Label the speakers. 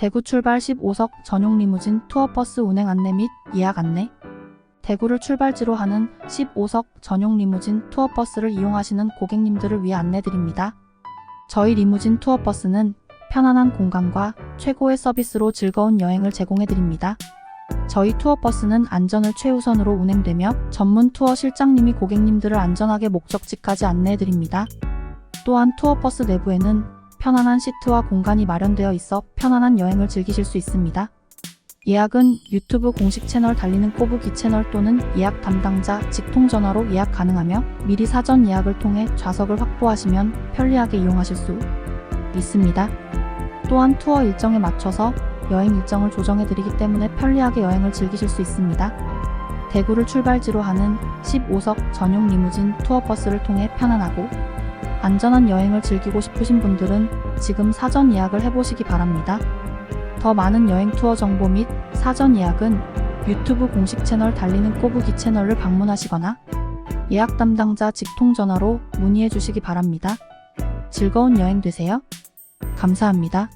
Speaker 1: 대구 출발 15석 전용 리무진 투어버스 운행 안내 및 예약 안내. 대구를 출발지로 하는 15석 전용 리무진 투어버스를 이용하시는 고객님들을 위해 안내드립니다. 저희 리무진 투어버스는 편안한 공간과 최고의 서비스로 즐거운 여행을 제공해드립니다. 저희 투어버스는 안전을 최우선으로 운행되며 전문 투어 실장님이 고객님들을 안전하게 목적지까지 안내해드립니다. 또한 투어버스 내부에는 편안한 시트와 공간이 마련되어 있어 편안한 여행을 즐기실 수 있습니다. 예약은 유튜브 공식 채널 달리는 꼬부기 채널 또는 예약 담당자 직통 전화로 예약 가능하며 미리 사전 예약을 통해 좌석을 확보하시면 편리하게 이용하실 수 있습니다. 또한 투어 일정에 맞춰서 여행 일정을 조정해 드리기 때문에 편리하게 여행을 즐기실 수 있습니다. 대구를 출발지로 하는 15석 전용 리무진 투어버스를 통해 편안하고 안전한 여행을 즐기고 싶으신 분들은 지금 사전 예약을 해보시기 바랍니다. 더 많은 여행 투어 정보 및 사전 예약은 유튜브 공식 채널 달리는 꼬부기 채널을 방문하시거나 예약 담당자 직통 전화로 문의해 주시기 바랍니다. 즐거운 여행 되세요. 감사합니다.